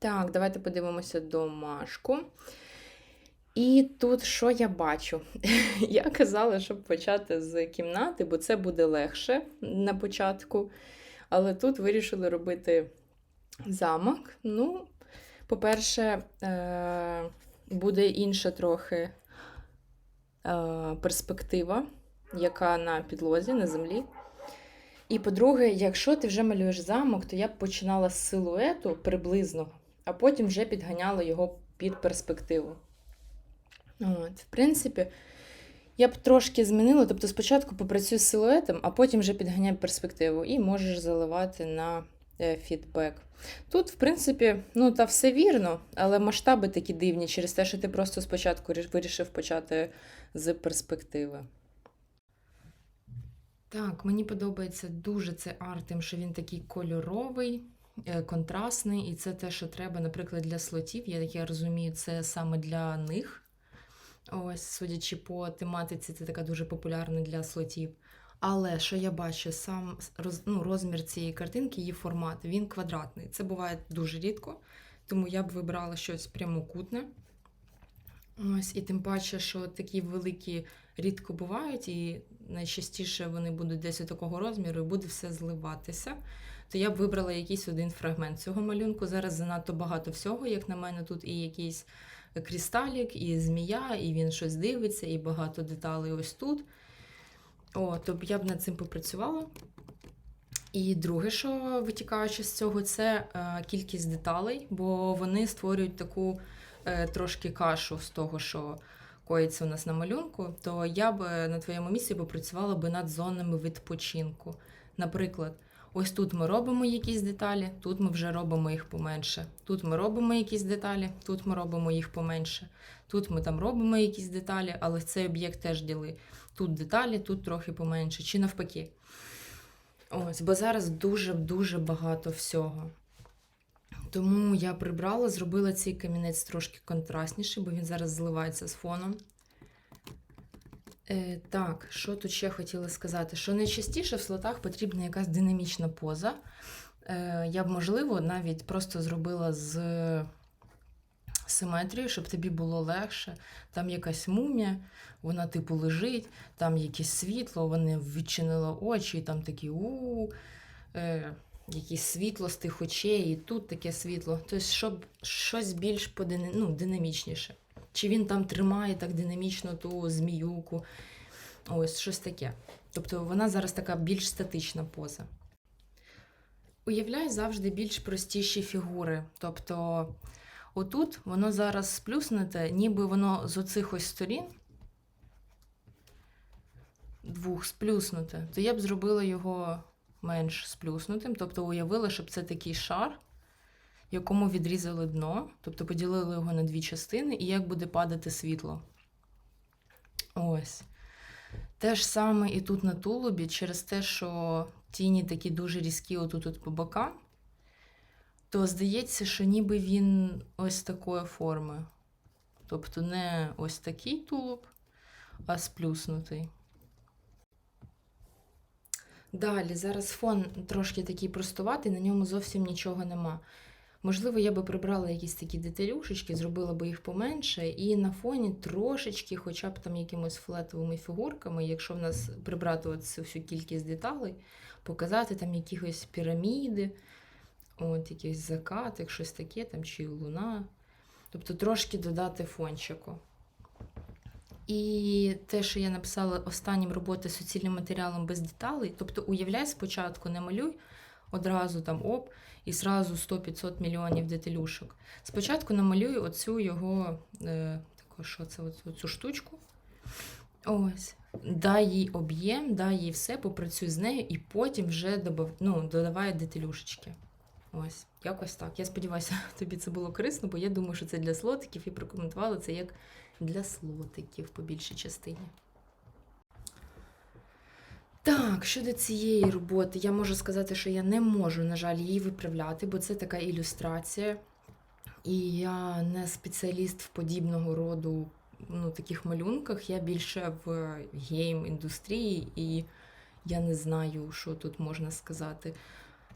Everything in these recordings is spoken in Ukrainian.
Так, давайте подивимося домашку. І тут що я бачу? Я казала, щоб почати з кімнати, бо це буде легше на початку. Але тут вирішили робити замок. Ну, по-перше, е, буде інша трохи е, перспектива, яка на підлозі, на землі. І по-друге, якщо ти вже малюєш замок, то я б починала з силуету приблизно, а потім вже підганяла його під перспективу. От, в принципі, я б трошки змінила, тобто спочатку попрацюю з силуетом, а потім вже підганяю перспективу і можеш заливати на е, фідбек. Тут, в принципі, ну та все вірно, але масштаби такі дивні через те, що ти просто спочатку вирішив почати з перспективи. Так, мені подобається дуже цей арт, тим, що він такий кольоровий, контрастний, і це те, що треба, наприклад, для слотів. Я, я розумію, це саме для них. Ось, судячи по тематиці, це така дуже популярна для слотів. Але що я бачу, сам роз, ну, розмір цієї картинки, її формат, він квадратний. Це буває дуже рідко, тому я б вибрала щось прямокутне. Ось, і тим паче, що такі великі рідко бувають, і найчастіше вони будуть десь у такого розміру, і буде все зливатися. То я б вибрала якийсь один фрагмент цього малюнку. Зараз занадто багато всього, як на мене, тут і якийсь крісталік, і змія, і він щось дивиться, і багато деталей ось тут. О, то я б над цим попрацювала. І друге, що витікаючи з цього, це е, кількість деталей, бо вони створюють таку е, трошки кашу з того, що коїться у нас на малюнку, то я б е, на твоєму місці попрацювала би над зонами відпочинку. Наприклад, ось тут ми робимо якісь деталі, тут ми вже робимо їх поменше. Тут ми робимо якісь деталі, тут ми робимо їх поменше. Тут ми там робимо якісь деталі, але цей об'єкт теж діли. Тут деталі, тут трохи поменше, чи навпаки. Ось, бо зараз дуже-дуже багато всього. Тому я прибрала, зробила цей камінець трошки контрастніший, бо він зараз зливається з фоном. Е, так, що тут ще хотіла сказати? Що найчастіше в слотах потрібна якась динамічна поза. Е, я б, можливо, навіть просто зробила з симетрією, щоб тобі було легше. Там якась мумія, вона типу лежить, там якесь світло, вони відчинили очі, і там такі у е, якесь світло з тих очей, і тут таке світло. Тобто, щоб щось більш подини, ну, динамічніше. Чи він там тримає так динамічно ту зміюку, ось щось таке. Тобто вона зараз така більш статична поза. Уявляй завжди більш простіші фігури. Тобто, отут воно зараз сплюснуте, ніби воно з оцих ось сторін двох сплюснуте, то я б зробила його менш сплюснутим. Тобто уявила, щоб це такий шар, якому відрізали дно, тобто поділили його на дві частини, і як буде падати світло. Ось. Те ж саме і тут на тулубі, через те, що тіні такі дуже різкі отут -от по бокам, то здається, що ніби він ось такої форми. Тобто не ось такий тулуб, а сплюснутий. Далі, зараз фон трошки такий простуватий, на ньому зовсім нічого нема. Можливо, я би прибрала якісь такі деталюшечки, зробила би їх поменше, і на фоні трошечки, хоча б там якимось флетовими фігурками, якщо в нас прибрати цю всю кількість деталей, показати там якихось піраміди, от якийсь закат, щось таке, там чи луна. Тобто трошки додати фончику. І те, що я написала останнім роботи суцільним матеріалом без деталей, тобто уявляй спочатку, не малюй одразу там оп, і зразу 100-500 мільйонів деталюшок. Спочатку намалюй оцю його, е, таку, що це, оцю, цю штучку. Ось. Дай їй об'єм, дай їй все, попрацюй з нею, і потім вже добав, ну, додавай деталюшечки. Ось, якось так. Я сподіваюся, тобі це було корисно, бо я думаю, що це для слотиків і прокоментувала це як для слотиків по більшій частині. Так, щодо цієї роботи, я можу сказати, що я не можу, на жаль, її виправляти, бо це така ілюстрація. І я не спеціаліст в подібного роду ну, таких малюнках. Я більше в гейм-індустрії, і я не знаю, що тут можна сказати.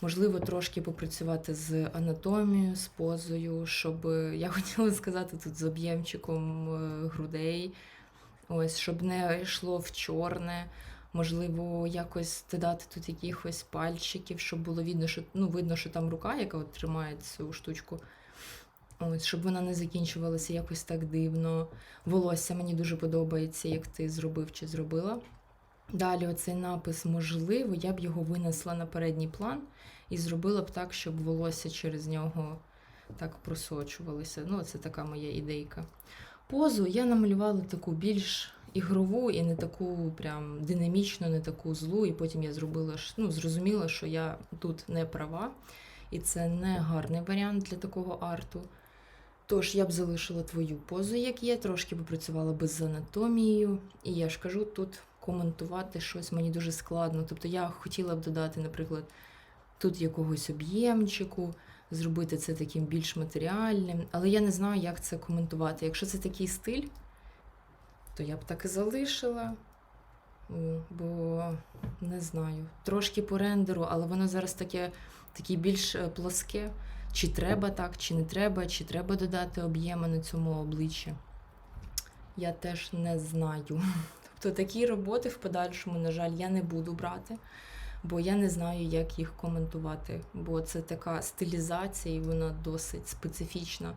Можливо, трошки попрацювати з анатомією, з позою, щоб я хотіла сказати тут з об'ємчиком е, грудей, ось, щоб не йшло в чорне. Можливо, якось додати тут якихось пальчиків, щоб було видно, що ну, видно, що там рука, яка от тримає цю штучку. Ось, щоб вона не закінчувалася якось так дивно. Волосся мені дуже подобається, як ти зробив чи зробила. Далі, оцей напис можливо, я б його винесла на передній план і зробила б так, щоб волосся через нього так просочувалося. Ну, це така моя ідейка. Позу я намалювала таку більш ігрову і не таку прям динамічну, не таку злу. І потім я зробила ну, зрозуміла, що я тут не права, і це не гарний варіант для такого арту. Тож я б залишила твою позу, як є, трошки попрацювала би з анатомією. І я ж кажу, тут коментувати щось мені дуже складно. Тобто я хотіла б додати, наприклад, тут якогось об'ємчику, зробити це таким більш матеріальним, але я не знаю, як це коментувати. Якщо це такий стиль, то я б так і залишила. Бо не знаю. Трошки по рендеру, але воно зараз таке, таке більш е, плоске. Чи треба так, чи не треба, чи треба додати об'єми на цьому обличчі. Я теж не знаю. Тобто такі роботи в подальшому, на жаль, я не буду брати, бо я не знаю, як їх коментувати. Бо це така стилізація, і вона досить специфічна.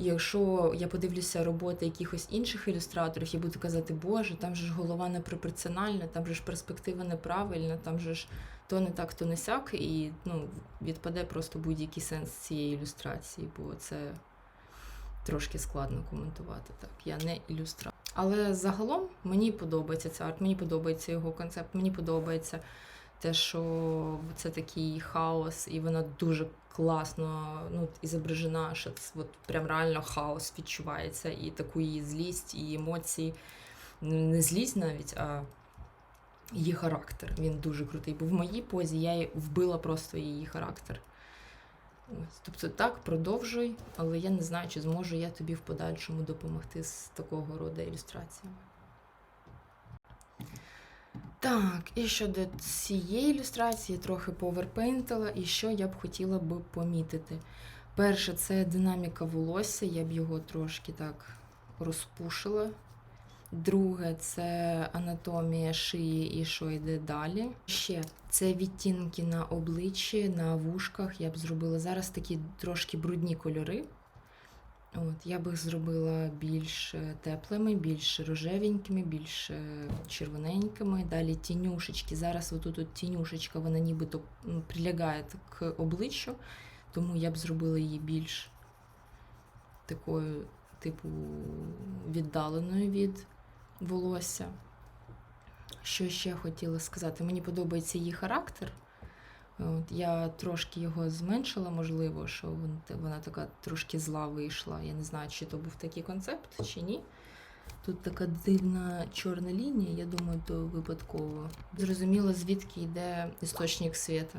Якщо я подивлюся роботи якихось інших ілюстраторів, я буду казати, Боже, там же ж голова непропорціональна, там же ж перспектива неправильна, там же ж то не так, то не сяк, і ну, відпаде просто будь-який сенс цієї ілюстрації, бо це трошки складно коментувати. Так, я не ілюстратор. Але загалом мені подобається цей арт, мені подобається його концепт, мені подобається те, що це такий хаос, і вона дуже класно ну, і зображена, що це от прям реально хаос відчувається, і таку її злість, і емоції. Не злість навіть, а її характер. Він дуже крутий. Бо в моїй позі я вбила просто її характер. Тобто так, продовжуй, але я не знаю, чи зможу я тобі в подальшому допомогти з такого роду ілюстраціями. Так, і щодо цієї ілюстрації, трохи поверпейнтила, і що я б хотіла би помітити. Перше, це динаміка волосся, я б його трошки так розпушила. Друге, це анатомія шиї і що йде далі. Ще це відтінки на обличчі, на вушках. Я б зробила зараз такі трошки брудні кольори. От, я б їх зробила більш е, теплими, більш рожевенькими, більш е, червоненькими. Далі тінюшечки. Зараз отут от тінюшечка, вона нібито прилягає к обличчю, тому я б зробила її більш такою, типу, віддаленою від волосся. Що ще хотіла сказати? Мені подобається її характер. От, я трошки його зменшила, можливо, що вона така трошки зла вийшла. Я не знаю, чи то був такий концепт, чи ні. Тут така дивна чорна лінія, я думаю, то випадково. Зрозуміло, звідки йде істочник світа.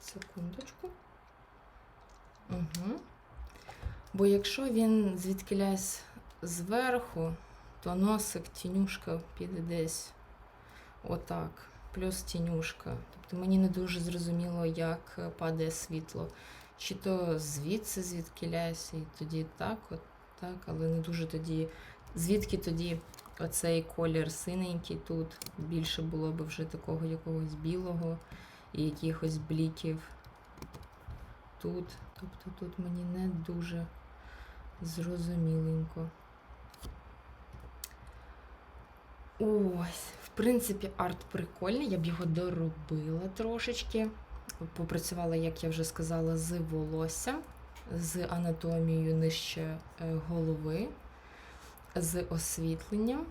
Секундочку. Угу. Бо якщо він звідкилясь зверху, то носик, тінюшка піде десь отак, плюс тінюшка. Тобто мені не дуже зрозуміло, як падає світло. Чи то звідси звідкилясь, і тоді так, от так, але не дуже тоді. Звідки тоді оцей колір синенький тут більше було б вже такого якогось білого і якихось бліків тут. Тобто тут мені не дуже зрозуміленько. Ось, принципі, арт прикольний, я б його доробила трошечки. Попрацювала, як я вже сказала, з волоссям, з анатомією нижче е, голови, з освітленням.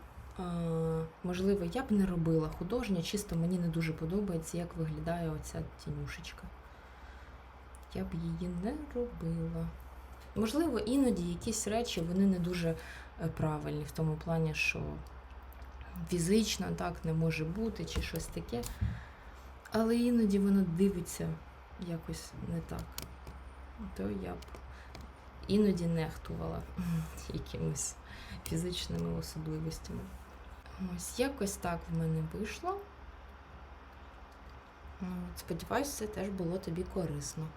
Можливо, я б не робила художнє, чисто мені не дуже подобається, як виглядає оця тінюшечка. Я б її не робила. Можливо, іноді якісь речі вони не дуже е, правильні в тому плані, що фізично так не може бути чи щось таке. Але іноді воно дивиться якось не так. То я б іноді нехтувала якимись фізичними особливостями. Ось якось так в мене вийшло. Ну, от, сподіваюсь, це теж було тобі корисно.